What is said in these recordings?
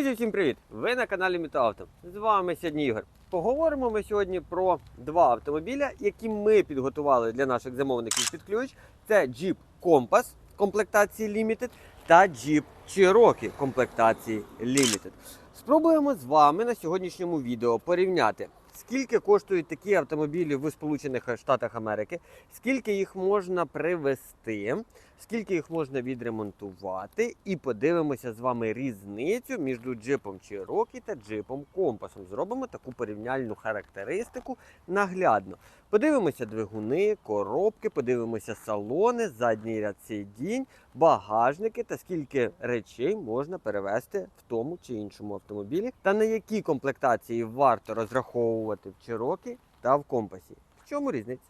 Друзі, всім привіт! Ви на каналі Мітоавто. З вами сьогодні Ігор. Поговоримо ми сьогодні про два автомобіля, які ми підготували для наших замовників під ключ. Це Jeep Compass комплектації Limited та Jeep Cherokee комплектації Limited. Спробуємо з вами на сьогоднішньому відео порівняти, скільки коштують такі автомобілі в Сполучених Штатах Америки, скільки їх можна привезти, скільки їх можна відремонтувати, і подивимося з вами різницю між джипом Cherokee та джипом Компасом. Зробимо таку порівняльну характеристику наглядно. Подивимося двигуни, коробки, подивимося салони, задній ряд сидінь, багажники та скільки речей можна перевезти в тому чи іншому автомобілі, та на які комплектації варто розраховувати в Cherokee та в компасі. В чому різниця?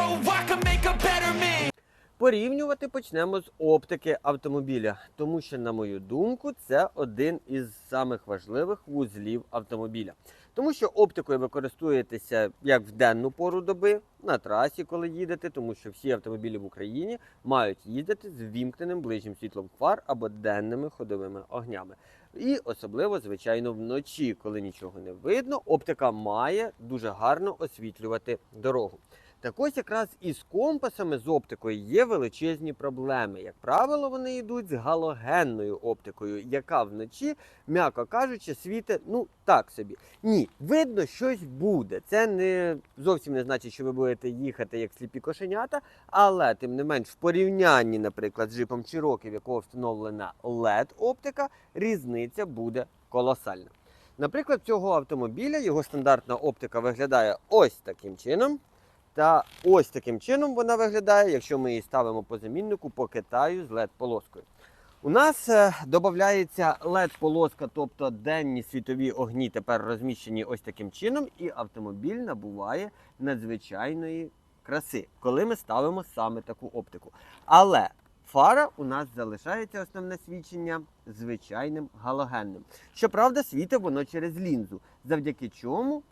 Порівнювати почнемо з оптики автомобіля, тому що, на мою думку, це один із самих важливих вузлів автомобіля. Тому що оптикою ви як в денну пору доби на трасі, коли їдете, тому що всі автомобілі в Україні мають їздити з вімкненим ближнім світлом фар або денними ходовими огнями. І особливо, звичайно, вночі, коли нічого не видно, оптика має дуже гарно освітлювати дорогу. Так ось якраз із компасами з оптикою є величезні проблеми. Як правило, вони йдуть з галогенною оптикою, яка вночі, м'яко кажучи, світить ну так собі. Ні, видно, щось буде. Це не зовсім не значить, що ви будете їхати як сліпі кошенята, але тим не менш, в порівнянні, наприклад, з джипом Cherokee, в якого встановлена led оптика, різниця буде колосальна. Наприклад, цього автомобіля його стандартна оптика виглядає ось таким чином. Та ось таким чином вона виглядає, якщо ми її ставимо по заміннику по Китаю з LED-полоскою. У нас е, додається LED-полоска, тобто денні світові огні тепер розміщені ось таким чином, і автомобіль набуває надзвичайної краси, коли ми ставимо саме таку оптику. Але фара у нас залишається основне свідчення звичайним галогенним. Щоправда, світить воно через лінзу, завдяки чому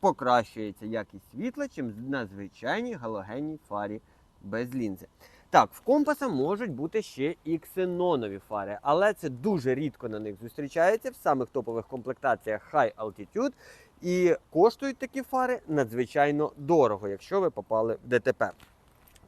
покращується якість світла, чим на звичайній галогенній фарі без лінзи. Так, в компаса можуть бути ще і ксенонові фари, але це дуже рідко на них зустрічається в самих топових комплектаціях High Altitude. І коштують такі фари надзвичайно дорого, якщо ви попали в ДТП.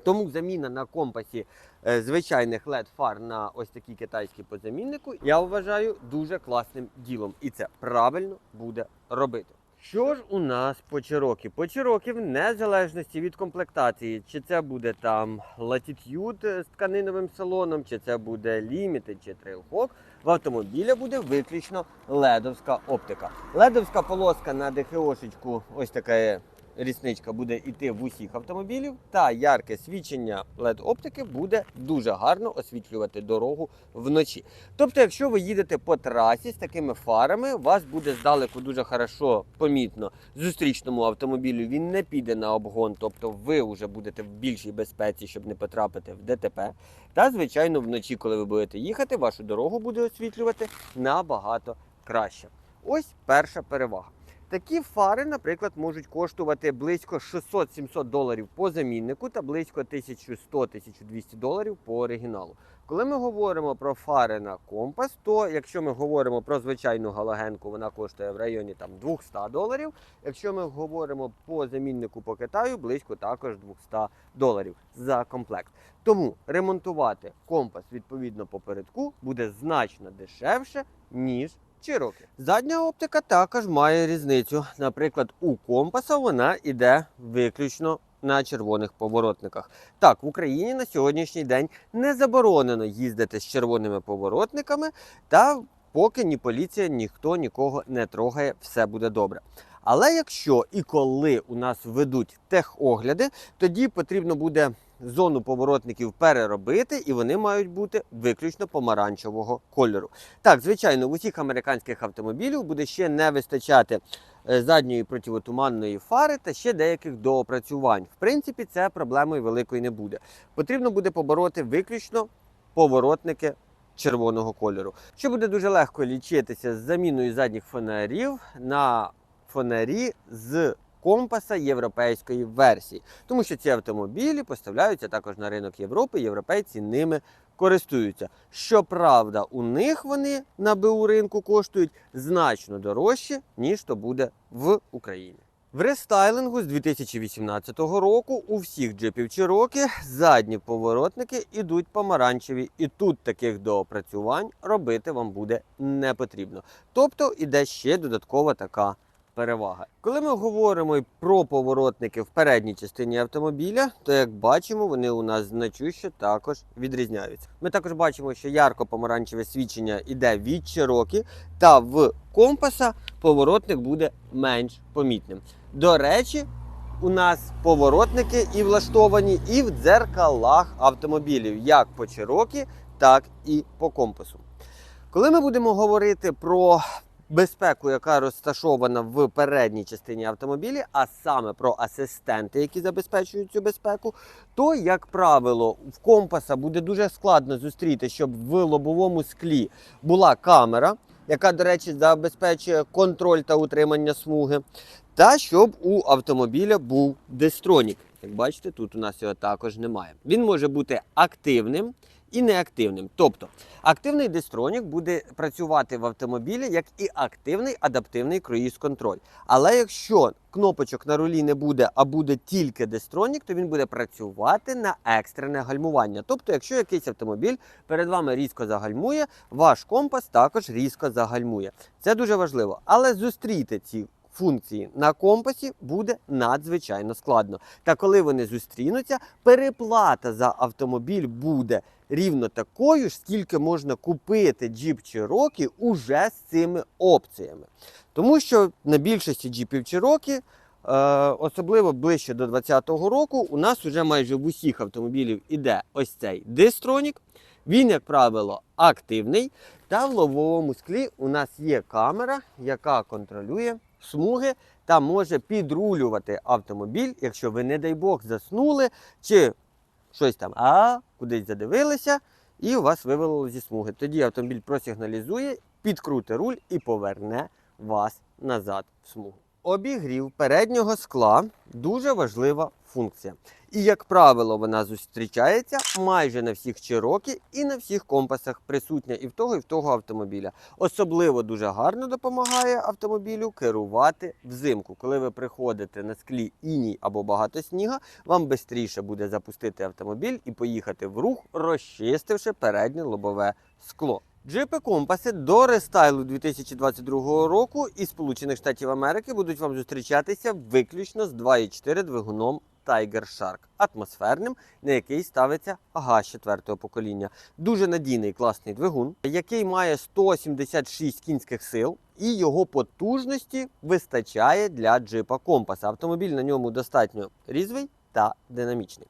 Тому заміна на компасі е, звичайних led фар на ось такі китайські по заміннику, я вважаю дуже класним ділом. І це правильно буде робити. Що ж у нас по Чирокі? По Cherokee, в незалежності від комплектації, чи це буде там Latitude з тканиновим салоном, чи це буде Limited, чи Trailhawk, в автомобіля буде виключно ледовська оптика. Ледовська полоска на ДХОшечку, ось така рісничка буде йти в усіх автомобілів, та ярке свідчення led оптики буде дуже гарно освітлювати дорогу вночі. Тобто, якщо ви їдете по трасі з такими фарами, вас буде здалеку дуже хорошо помітно зустрічному автомобілю. Він не піде на обгон, тобто ви вже будете в більшій безпеці, щоб не потрапити в ДТП. Та, звичайно, вночі, коли ви будете їхати, вашу дорогу буде освітлювати набагато краще. Ось перша перевага. Такі фари, наприклад, можуть коштувати близько 600-700 доларів по заміннику та близько 1100-1200 доларів по оригіналу. Коли ми говоримо про фари на компас, то якщо ми говоримо про звичайну галогенку, вона коштує в районі там 200 доларів. Якщо ми говоримо по заміннику по Китаю, близько також 200 доларів за комплект. Тому ремонтувати компас відповідно по передку буде значно дешевше, ніж Cherokee. Задня оптика також має різницю. Наприклад, у компаса вона йде виключно на червоних поворотниках. Так, в Україні на сьогоднішній день не заборонено їздити з червоними поворотниками, та поки ні поліція, ніхто нікого не трогає, все буде добре. Але якщо і коли у нас ведуть техогляди, тоді потрібно буде зону поворотників переробити, і вони мають бути виключно помаранчевого кольору. Так, звичайно, в усіх американських автомобілів буде ще не вистачати е, задньої противотуманної фари та ще деяких доопрацювань. В принципі, це проблемою великої не буде. Потрібно буде побороти виключно поворотники червоного кольору, що буде дуже легко лічитися з заміною задніх фонарів на фонарі з компаса європейської версії, тому що ці автомобілі поставляються також на ринок Європи. Європейці ними користуються. Щоправда, у них вони на БУ ринку коштують значно дорожче, ніж то буде в Україні. В рестайлингу з 2018 року у всіх джипів Cherokee задні поворотники ідуть помаранчеві, і тут таких доопрацювань робити вам буде не потрібно. Тобто іде ще додаткова така перевага. Коли ми говоримо про поворотники в передній частині автомобіля, то як бачимо, вони у нас значуще також відрізняються. Ми також бачимо, що ярко-помаранчеве свідчення іде від Cherokee, та в компаса поворотник буде менш помітним. До речі, у нас поворотники і влаштовані і в дзеркалах автомобілів, як по Cherokee, так і по компасу. Коли ми будемо говорити про безпеку, яка розташована в передній частині автомобіля, а саме про асистенти, які забезпечують цю безпеку, то, як правило, в компаса буде дуже складно зустріти, щоб в лобовому склі була камера, яка, до речі, забезпечує контроль та утримання смуги, та щоб у автомобіля був дистронік. Як бачите, тут у нас його також немає. Він може бути активним і неактивним. Тобто активний дистронік буде працювати в автомобілі як і активний адаптивний круїз-контроль. Але якщо кнопочок на рулі не буде, а буде тільки дистронік, то він буде працювати на екстрене гальмування. Тобто, якщо якийсь автомобіль перед вами різко загальмує, ваш компас також різко загальмує. Це дуже важливо. Але зустріти ці функції на компасі буде надзвичайно складно. Та коли вони зустрінуться, переплата за автомобіль буде рівно такою ж, скільки можна купити джіп Cherokee уже з цими опціями. Тому що на більшості джіпів Cherokee, е, особливо ближче до 2020 року, у нас вже майже в усіх автомобілів іде ось цей дистронік. Він, як правило, активний. Та в лобовому склі у нас є камера, яка контролює смуги та може підрулювати автомобіль, якщо ви, не дай Бог, заснули чи щось там, а кудись задивилися, і вас вивело зі смуги. Тоді автомобіль просигналізує, підкрути руль і поверне вас назад в смугу. Обігрів переднього скла дуже важлива функція. І, як правило, вона зустрічається майже на всіх Cherokee і на всіх компасах присутня і в того, і в того автомобіля. Особливо дуже гарно допомагає автомобілю керувати взимку. Коли ви приходите на склі іній або багато сніга, вам швидше буде запустити автомобіль і поїхати в рух, розчистивши переднє лобове скло. Джипи компаси до рестайлу 2022 року із Сполучених Штатів Америки будуть вам зустрічатися виключно з 2,4 двигуном Tiger Shark атмосферним, на який ставиться ГАЗ 4 покоління. Дуже надійний класний двигун, який має 176 кінських сил, і його потужності вистачає для джипа компаса. Автомобіль на ньому достатньо різвий та динамічний.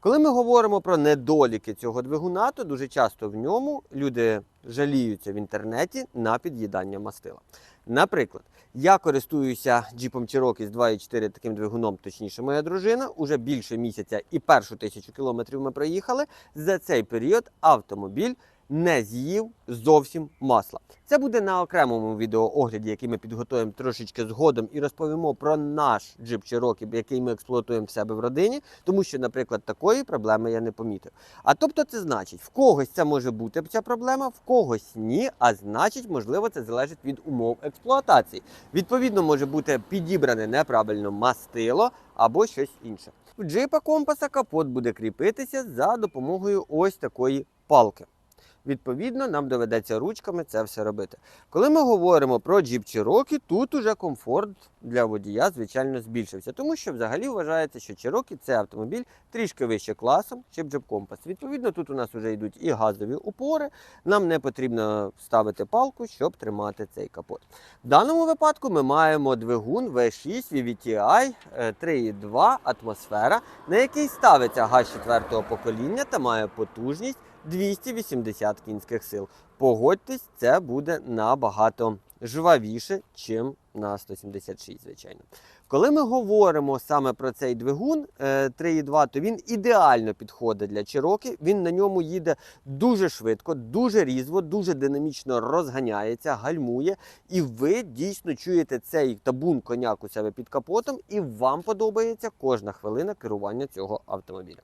Коли ми говоримо про недоліки цього двигуна, то дуже часто в ньому люди жаліються в інтернеті на під'їдання мастила. Наприклад, я користуюся джіпом Cherokee з 2.4 таким двигуном, точніше, моя дружина, уже більше місяця і першу тисячу кілометрів ми проїхали. За цей період автомобіль не з'їв зовсім масла. Це буде на окремому відеоогляді, який ми підготуємо трошечки згодом і розповімо про наш джип Cherokee, який ми експлуатуємо в себе в родині, тому що, наприклад, такої проблеми я не помітив. А тобто, це значить, в когось це може бути ця проблема, в когось ні. А значить, можливо, це залежить від умов експлуатації. Відповідно, може бути підібране неправильно мастило або щось інше. В джипа компаса капот буде кріпитися за допомогою ось такої палки. Відповідно, нам доведеться ручками це все робити. Коли ми говоримо про Cherokee, тут уже комфорт для водія, звичайно, збільшився, тому що взагалі вважається, що Cherokee – це автомобіль трішки вище класом, чим Jeep Compass. Відповідно, тут у нас вже йдуть і газові упори. Нам не потрібно ставити палку, щоб тримати цей капот. В даному випадку ми маємо двигун V6 VVTi е, 3.2 атмосфера, на який ставиться газ 4 покоління та має потужність 280 кінських сил. Погодьтесь, це буде набагато жвавіше, чим на 176, звичайно. Коли ми говоримо саме про цей двигун е, 3.2, то він ідеально підходить для Cherokee. Він на ньому їде дуже швидко, дуже різво, дуже динамічно розганяється, гальмує, і ви дійсно чуєте цей табун коняк у себе під капотом, і вам подобається кожна хвилина керування цього автомобіля.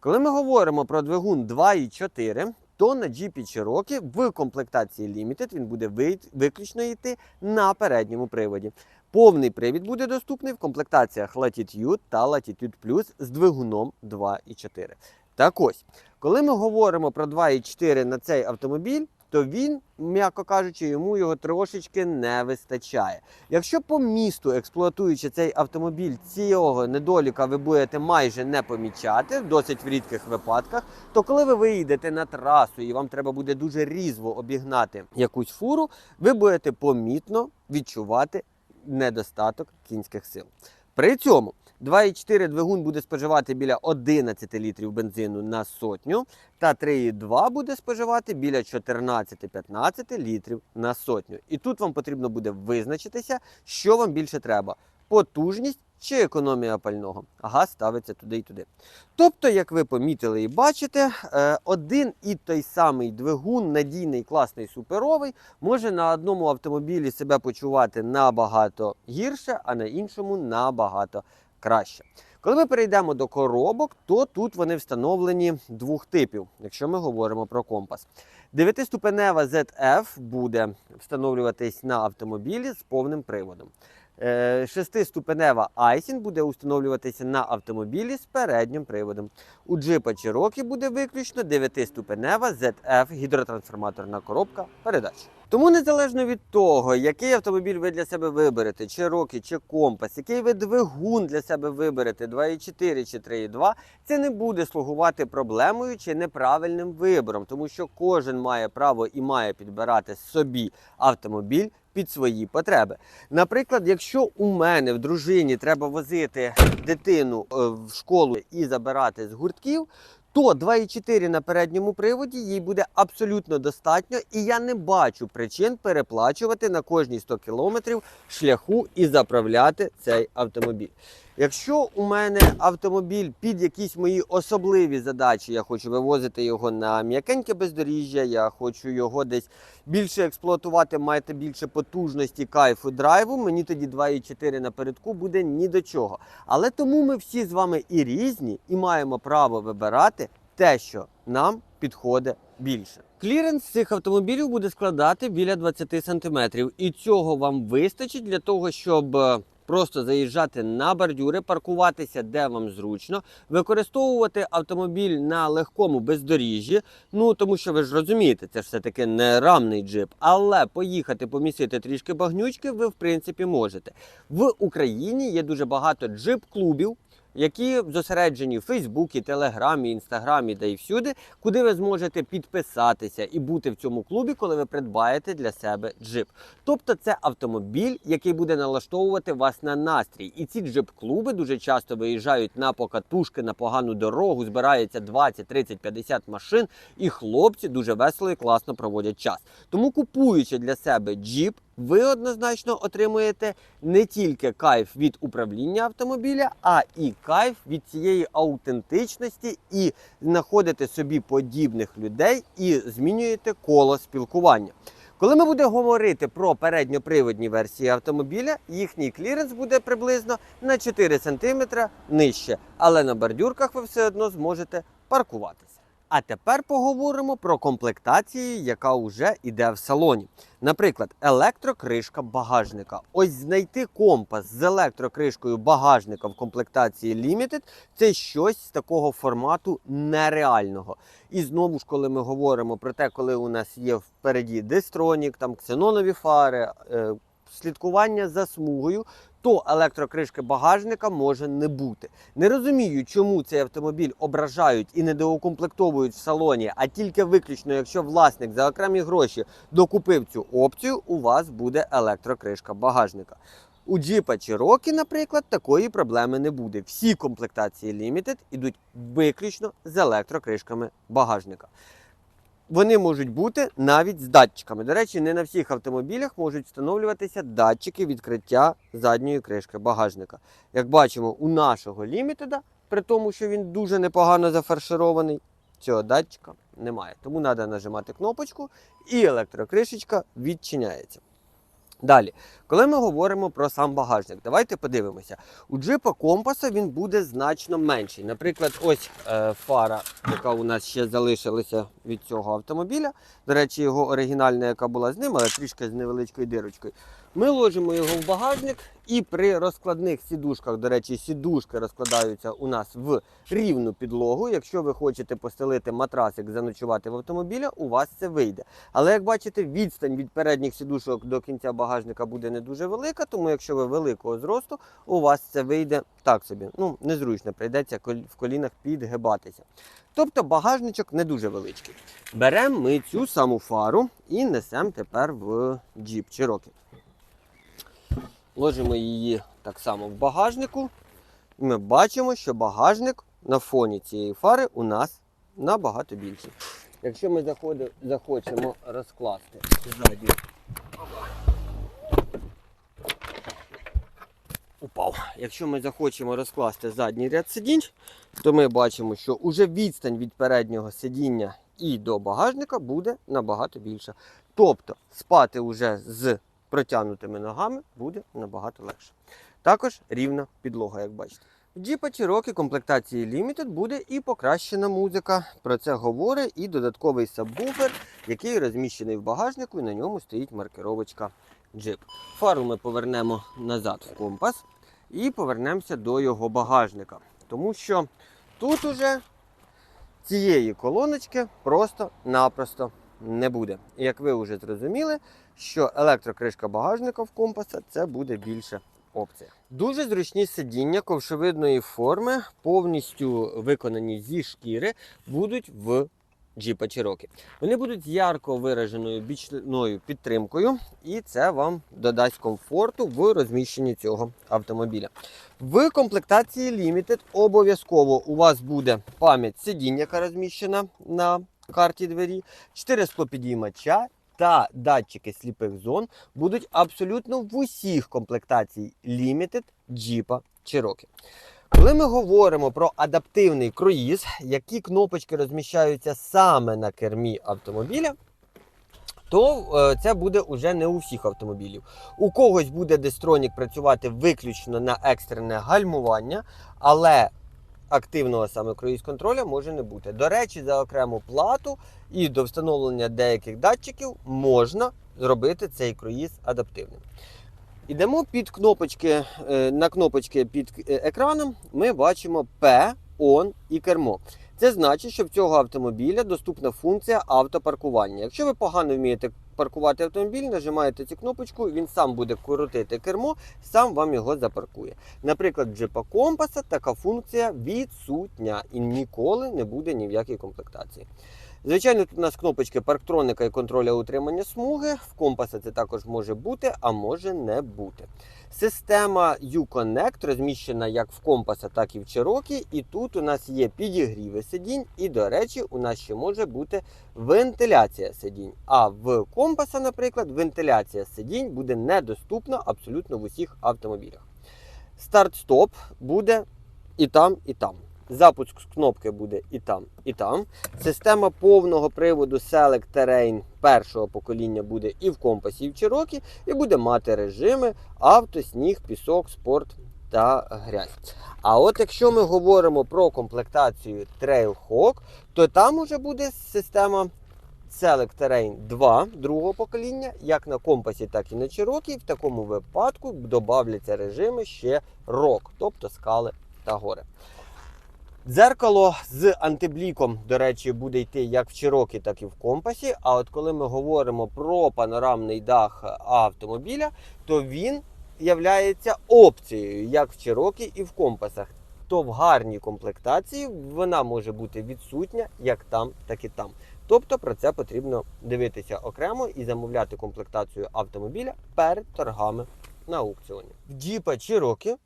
Коли ми говоримо про двигун 2.4, то на Jeep Cherokee в комплектації Limited він буде виключно йти на передньому приводі. Повний привід буде доступний в комплектаціях Latitude та Latitude Plus з двигуном 2.4. Так ось, коли ми говоримо про 2.4 на цей автомобіль, то він, м'яко кажучи, йому його трошечки не вистачає. Якщо по місту, експлуатуючи цей автомобіль, цього недоліка ви будете майже не помічати, досить в рідких випадках, то коли ви виїдете на трасу і вам треба буде дуже різво обігнати якусь фуру, ви будете помітно відчувати недостаток кінських сил. При цьому 2,4 двигун буде споживати біля 11 літрів бензину на сотню, та 3,2 буде споживати біля 14-15 літрів на сотню. І тут вам потрібно буде визначитися, що вам більше треба: потужність чи економія пального. Газ ставиться туди і туди. Тобто, як ви помітили і бачите, е, один і той самий двигун, надійний, класний, суперовий, може на одному автомобілі себе почувати набагато гірше, а на іншому набагато краще. Коли ми перейдемо до коробок, то тут вони встановлені двох типів, якщо ми говоримо про компас. Дев'ятиступенева ZF буде встановлюватись на автомобілі з повним приводом. Е, Шестиступенева Айсін буде установлюватися на автомобілі з переднім приводом. У джипа Cherokee буде виключно 9-ступенева ZF гідротрансформаторна коробка передач. Тому незалежно від того, який автомобіль ви для себе виберете, Cherokee чи Compass, який ви двигун для себе виберете, 2.4 чи 3.2, це не буде слугувати проблемою чи неправильним вибором, тому що кожен має право і має підбирати собі автомобіль під свої потреби. Наприклад, якщо у мене в дружині треба возити дитину е, в школу і забирати з гуртків, то 2,4 на передньому приводі їй буде абсолютно достатньо, і я не бачу причин переплачувати на кожні 100 кілометрів шляху і заправляти цей автомобіль. Якщо у мене автомобіль під якісь мої особливі задачі, я хочу вивозити його на м'якеньке бездоріжжя, я хочу його десь більше експлуатувати, мати більше потужності, кайфу, драйву, мені тоді 2,4 напередку буде ні до чого. Але тому ми всі з вами і різні, і маємо право вибирати те, що нам підходить більше. Кліренс цих автомобілів буде складати біля 20 см, і цього вам вистачить для того, щоб е, просто заїжджати на бордюри, паркуватися де вам зручно, використовувати автомобіль на легкому бездоріжжі. Ну тому що ви ж розумієте, це все таки не рамний джип, але поїхати помісити трішки багнючки ви в принципі можете. В Україні є дуже багато джип-клубів. Які зосереджені в Фейсбуці, Телеграмі, Інстаграмі та й всюди, куди ви зможете підписатися і бути в цьому клубі, коли ви придбаєте для себе джип. Тобто це автомобіль, який буде налаштовувати вас на настрій. І ці джип-клуби дуже часто виїжджають на покатушки, на погану дорогу, збирається 20, 30, 50 машин, і хлопці дуже весело і класно проводять час. Тому купуючи для себе джип, ви однозначно отримуєте не тільки кайф від управління автомобіля, а і кайф від цієї аутентичності, і знаходите собі подібних людей і змінюєте коло спілкування. Коли ми будемо говорити про передньоприводні версії автомобіля, їхній кліренс буде приблизно на 4 см нижче, але на бордюрках ви все одно зможете паркуватися. А тепер поговоримо про комплектацію, яка вже йде в салоні. Наприклад, електрокришка багажника. Ось знайти компас з електрокришкою багажника в комплектації Limited – це щось з такого формату нереального. І знову ж, коли ми говоримо про те, коли у нас є впереді дистронік, там ксенонові фари, е, слідкування за смугою, то електрокришки багажника може не бути. Не розумію, чому цей автомобіль ображають і не доукомплектовують в салоні, а тільки виключно, якщо власник за окремі гроші докупив цю опцію, у вас буде електрокришка багажника. У Jeep Cherokee, наприклад, такої проблеми не буде. Всі комплектації Limited ідуть виключно з електрокришками багажника. Вони можуть бути навіть з датчиками. До речі, не на всіх автомобілях можуть встановлюватися датчики відкриття задньої кришки багажника. Як бачимо, у нашого лімітеда, при тому, що він дуже непогано зафарширований, цього датчика немає. Тому треба нажимати кнопочку, і електрокришечка відчиняється. Далі, коли ми говоримо про сам багажник, давайте подивимося. У джипа компаса він буде значно менший. Наприклад, ось е, фара, яка у нас ще залишилася від цього автомобіля. До речі, його оригінальна, яка була з ним, але трішки з невеличкою дирочкою. Ми ложимо його в багажник і при розкладних сідушках, до речі, сідушки розкладаються у нас в рівну підлогу. Якщо ви хочете постелити матрасик, заночувати в автомобіля, у вас це вийде. Але як бачите, відстань від передніх сідушок до кінця багажника буде не дуже велика, тому якщо ви великого зросту, у вас це вийде так собі. Ну, незручно, прийдеться в колінах підгибатися. Тобто багажничок не дуже величкий. Беремо ми цю саму фару і несемо тепер в Jeep Cherokee. Ложимо її так само в багажнику. І ми бачимо, що багажник на фоні цієї фари у нас набагато більший. Якщо ми захочемо розкласти ззаді. Упав. Якщо ми захочемо розкласти задній ряд сидінь, то ми бачимо, що уже відстань від переднього сидіння і до багажника буде набагато більша. Тобто спати вже з протягнутими ногами буде набагато легше. Також рівна підлога, як бачите. В Jeep Cherokee комплектації Limited буде і покращена музика. Про це говорить і додатковий сабвуфер, який розміщений в багажнику, і на ньому стоїть маркировочка Jeep. Фару ми повернемо назад в компас і повернемося до його багажника. Тому що тут уже цієї колоночки просто-напросто не буде. Як ви вже зрозуміли, що електрокришка багажника в компаса це буде більше опція. Дуже зручні сидіння ковшовидної форми, повністю виконані зі шкіри, будуть в Jeep Cherokee. Вони будуть ярко вираженою бічною підтримкою, і це вам додасть комфорту в розміщенні цього автомобіля. В комплектації Limited обов'язково у вас буде пам'ять сидіння, яка розміщена на карті двері, 4 склопідіймача та датчики сліпих зон будуть абсолютно в усіх комплектацій Limited Jeep Cherokee. Коли ми говоримо про адаптивний круїз, які кнопочки розміщаються саме на кермі автомобіля, то е, це буде уже не у всіх автомобілів. У когось буде дистронік працювати виключно на екстрене гальмування, але активного саме круїз контроля може не бути. До речі, за окрему плату і до встановлення деяких датчиків можна зробити цей круїз адаптивним. Ідемо під кнопочки, е, на кнопочки під е, екраном. Ми бачимо P, ON і кермо. Це значить, що в цього автомобіля доступна функція автопаркування. Якщо ви погано вмієте паркувати автомобіль, нажимаєте цю кнопочку, він сам буде крутити кермо, сам вам його запаркує. Наприклад, джипа компаса така функція відсутня і ніколи не буде ні в якій комплектації. Звичайно, тут у нас кнопочки парктроника і контроля утримання смуги. В компаса це також може бути, а може не бути. Система Uconnect розміщена як в компаса, так і в Cherokee. І тут у нас є підігріви сидінь, і, до речі, у нас ще може бути вентиляція сидінь. А в компаса, наприклад, вентиляція сидінь буде недоступна абсолютно в усіх автомобілях. Старт-стоп буде і там, і там. Запуск з кнопки буде і там, і там. Система повного приводу Select Terrain першого покоління буде і в компасі, і в Cherokee, і буде мати режими авто, сніг, пісок, спорт та грязь. А от якщо ми говоримо про комплектацію Trailhawk, то там уже буде система Select Terrain 2 другого покоління, як на компасі, так і на Cherokee. В такому випадку додавляться режими ще ROC, тобто скали та гори. Дзеркало з антибліком, до речі, буде йти як в Cherokee, так і в компасі. А от коли ми говоримо про панорамний дах автомобіля, то він являється опцією як в Cherokee і в компасах. То в гарній комплектації вона може бути відсутня як там, так і там. Тобто про це потрібно дивитися окремо і замовляти комплектацію автомобіля перед торгами на аукціоні. В Jeep Cherokee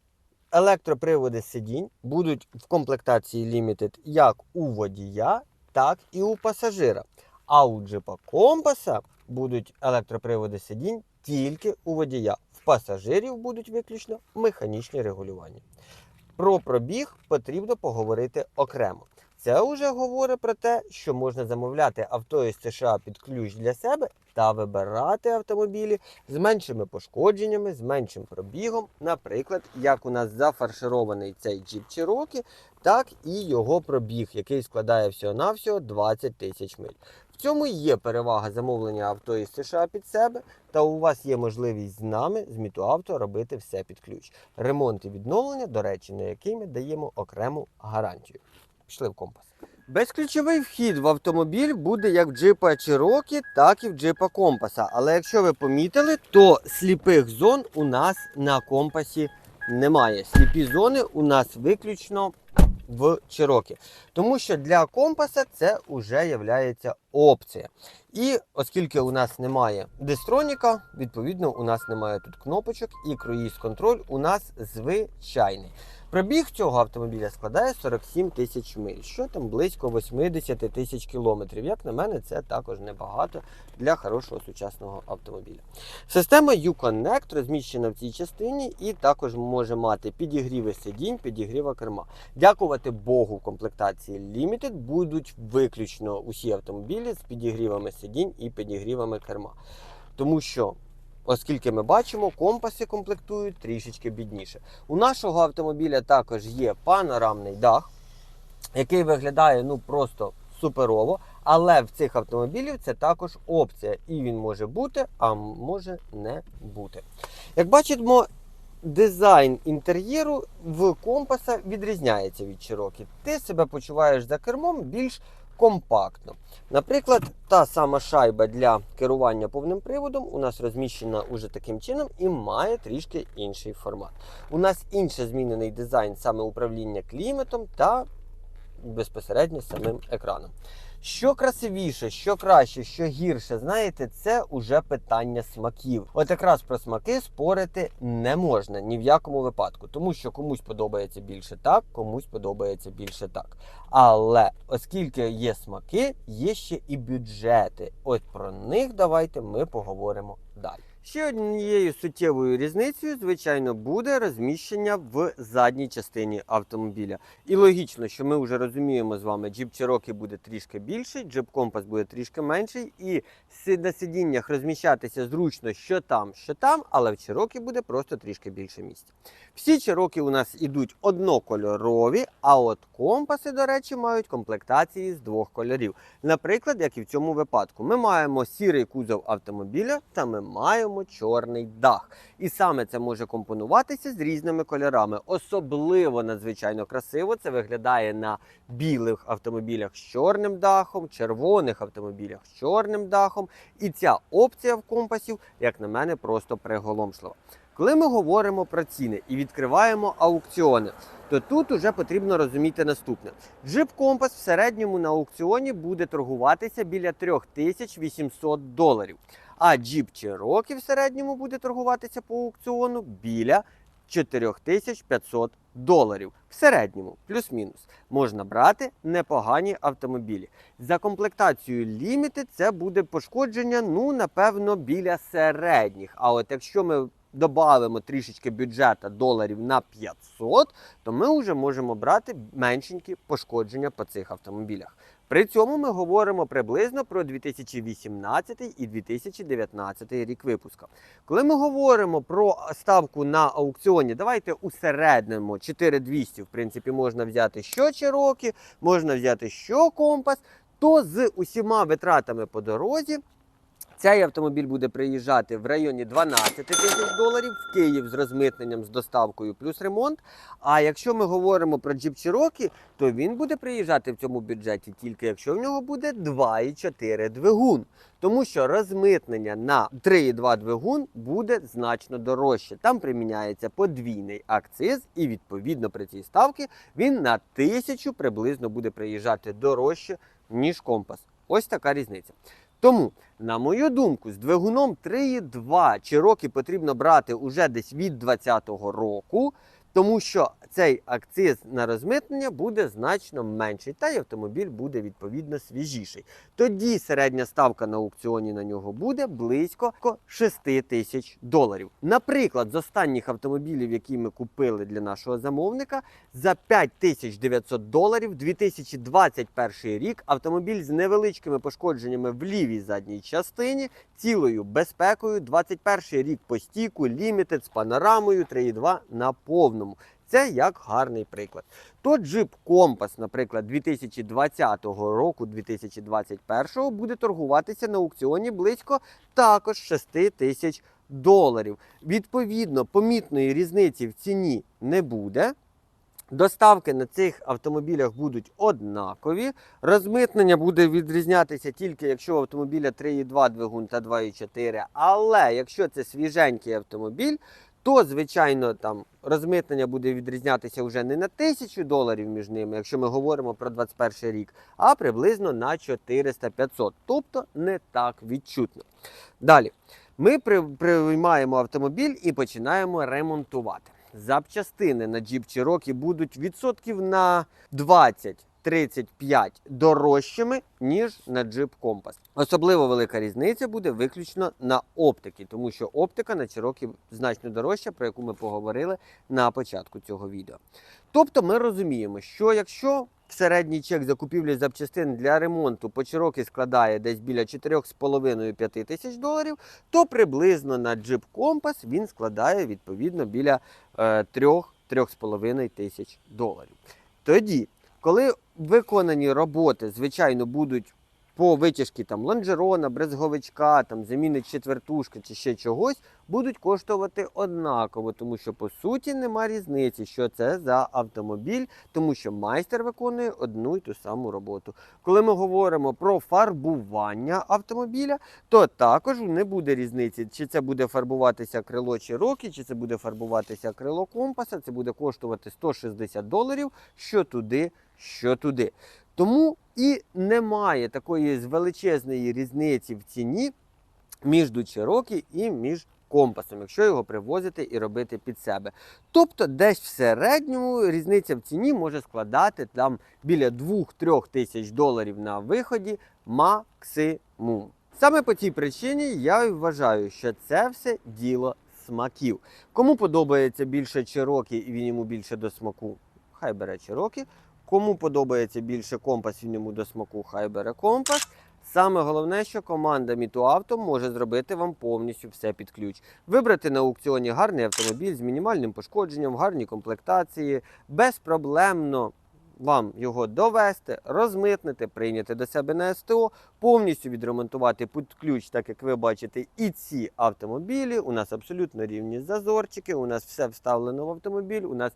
електроприводи сидінь будуть в комплектації Limited як у водія, так і у пасажира. А у джипа компаса будуть електроприводи сидінь тільки у водія. В пасажирів будуть виключно механічні регулювання. Про пробіг потрібно поговорити окремо. Це вже говорить про те, що можна замовляти авто із США під ключ для себе та вибирати автомобілі з меншими пошкодженнями, з меншим пробігом. Наприклад, як у нас зафарширований цей Jeep Cherokee, так і його пробіг, який складає всього-навсього 20 тисяч миль. В цьому є перевага замовлення авто із США під себе, та у вас є можливість з нами, з Мітуавто, робити все під ключ. Ремонт і відновлення, до речі, на який ми даємо окрему гарантію. Пішли в компас. Безключовий вхід в автомобіль буде як в джипа Cherokee, так і в джипа компаса. Але якщо ви помітили, то сліпих зон у нас на компасі немає. Сліпі зони у нас виключно в Cherokee. Тому що для компаса це вже є опція. І оскільки у нас немає дистроніка, відповідно, у нас немає тут кнопочок і круїз контроль у нас звичайний. Пробіг цього автомобіля складає 47 тисяч миль, що там близько 80 тисяч кілометрів. Як на мене, це також небагато для хорошого сучасного автомобіля. Система Uconnect розміщена в цій частині і також може мати підігріви сидінь, підігріва керма. Дякувати Богу, в комплектації Limited будуть виключно усі автомобілі з підігрівами сидінь і підігрівами керма. Тому що Оскільки ми бачимо, компаси комплектують трішечки бідніше. У нашого автомобіля також є панорамний дах, який виглядає ну просто суперово. Але в цих автомобілів це також опція. І він може бути, а може не бути. Як бачимо, дизайн інтер'єру в компаса відрізняється від Cherokee. Ти себе почуваєш за кермом більш компактно. Наприклад, та сама шайба для керування повним приводом у нас розміщена уже таким чином і має трішки інший формат. У нас інший змінений дизайн саме управління кліматом та безпосередньо самим екраном. Що красивіше, що краще, що гірше, знаєте, це уже питання смаків. От якраз про смаки спорити не можна ні в якому випадку, тому що комусь подобається більше так, комусь подобається більше так. Але оскільки є смаки, є ще і бюджети. От про них давайте ми поговоримо далі. Ще однією суттєвою різницею, звичайно, буде розміщення в задній частині автомобіля. І логічно, що ми вже розуміємо з вами, Jeep Cherokee буде трішки більший, Jeep Compass буде трішки менший, і на сидіннях розміщатися зручно, що там, що там, але в Cherokee буде просто трішки більше місця. Всі Cherokee у нас ідуть однокольорові, а от компаси, до речі, мають комплектації з двох кольорів. Наприклад, як і в цьому випадку, ми маємо сірий кузов автомобіля та ми маємо чорний дах. І саме це може компонуватися з різними кольорами. Особливо надзвичайно красиво це виглядає на білих автомобілях з чорним дахом, червоних автомобілях з чорним дахом. І ця опція в компасів, як на мене, просто приголомшлива. Коли ми говоримо про ціни і відкриваємо аукціони, то тут уже потрібно розуміти наступне: Compass в середньому на аукціоні буде торгуватися біля 3800 доларів. А Jeep Cherokee в середньому буде торгуватися по аукціону біля 4500 доларів. В середньому, плюс-мінус, можна брати непогані автомобілі. За комплектацією Limited це буде пошкодження, ну, напевно, біля середніх. А от якщо ми додамо трішечки бюджета доларів на 500, то ми вже можемо брати меншенькі пошкодження по цих автомобілях. При цьому ми говоримо приблизно про 2018 і 2019 рік випуска. Коли ми говоримо про ставку на аукціоні, давайте у середньому 4200, в принципі, можна взяти що Чирокі, можна взяти що компас, то з усіма витратами по дорозі цей автомобіль буде приїжджати в районі 12 тисяч доларів в Київ з розмитненням, з доставкою плюс ремонт. А якщо ми говоримо про Jeep Cherokee, то він буде приїжджати в цьому бюджеті тільки якщо в нього буде 2,4 двигун. Тому що розмитнення на 3,2 двигун буде значно дорожче. Там приміняється подвійний акциз, і відповідно при цій ставці він на тисячу приблизно буде приїжджати дорожче, ніж компас. Ось така різниця. Тому, на мою думку, з двигуном 3,2 Cherokee потрібно брати уже десь від 2020 року, тому що цей акциз на розмитнення буде значно менший, та й автомобіль буде відповідно свіжіший. Тоді середня ставка на аукціоні на нього буде близько 6 тисяч доларів. Наприклад, з останніх автомобілів, які ми купили для нашого замовника, за 5900 доларів 2021 рік автомобіль з невеличкими пошкодженнями в лівій задній частині, цілою безпекою, 21 рік по стіку, лімітед з панорамою 3.2 на повному. Це як гарний приклад. То Jeep Compass, наприклад, 2020 року, 2021 буде торгуватися на аукціоні близько також 6 тисяч доларів. Відповідно, помітної різниці в ціні не буде. Доставки на цих автомобілях будуть однакові. Розмитнення буде відрізнятися тільки якщо у автомобіля 3,2 двигун та 2,4. Але якщо це свіженький автомобіль, то звичайно там розмитнення буде відрізнятися вже не на тисячу доларів між ними, якщо ми говоримо про 21 рік, а приблизно на 400-500. Тобто не так відчутно. Далі ми приймаємо автомобіль і починаємо ремонтувати. Запчастини на Jeep Cherokee будуть відсотків на 20-35 дорожчими, ніж на Jeep Compass. Особливо велика різниця буде виключно на оптики, тому що оптика на Cherokee значно дорожча, про яку ми поговорили на початку цього відео. Тобто ми розуміємо, що якщо середній чек закупівлі запчастин для ремонту по Cherokee складає десь біля 4,5-5 тисяч доларів, то приблизно на Jeep Compass він складає відповідно біля е, 3-3,5 тисяч доларів. Тоді, коли виконані роботи, звичайно, будуть по витяжці там лонжерона, брезговичка, там заміни четвертушки чи ще чогось, будуть коштувати однаково, тому що по суті нема різниці, що це за автомобіль, тому що майстер виконує одну й ту саму роботу. Коли ми говоримо про фарбування автомобіля, то також не буде різниці, чи це буде фарбуватися крило Cherokee, чи це буде фарбуватися крило компаса, це буде коштувати 160 доларів, що туди, що туди. Тому і немає такої величезної різниці в ціні між Cherokee і між компасом, якщо його привозити і робити під себе. Тобто, десь в середньому різниця в ціні може складати там біля 2-3 тисяч доларів на виході максимум. Саме по цій причині я вважаю, що це все діло смаків. Кому подобається більше Cherokee і він йому більше до смаку, хай бере Cherokee. Кому подобається більше компас, він йому до смаку, хай бере компас. Саме головне, що команда Мітуавто може зробити вам повністю все під ключ. Вибрати на аукціоні гарний автомобіль з мінімальним пошкодженням, гарні комплектації, безпроблемно вам його довести, розмитнити, прийняти до себе на СТО, повністю відремонтувати під ключ, так як ви бачите, і ці автомобілі. У нас абсолютно рівні зазорчики, у нас все вставлено в автомобіль, у нас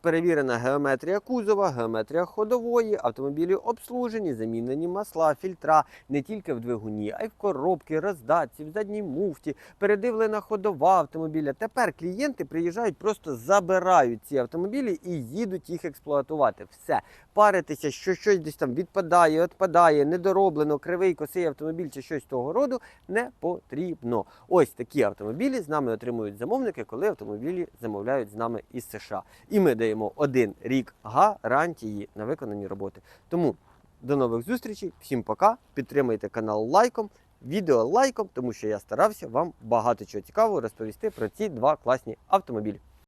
перевірена геометрія кузова, геометрія ходової, автомобілі обслужені, замінені масла, фільтра не тільки в двигуні, а й в коробки, роздатці, в задній муфті, передивлена ходова автомобіля. Тепер клієнти приїжджають, просто забирають ці автомобілі і їдуть їх експлуатувати. Все. Паритися, що щось десь там відпадає, відпадає, недороблено, кривий, косий автомобіль чи щось того роду не потрібно. Ось такі автомобілі з нами отримують замовники, коли автомобілі замовляють з нами із США. І ми даємо один рік гарантії на виконані роботи. Тому до нових зустрічей, всім пока. Підтримайте канал лайком, відео лайком, тому що я старався вам багато чого цікавого розповісти про ці два класні автомобілі.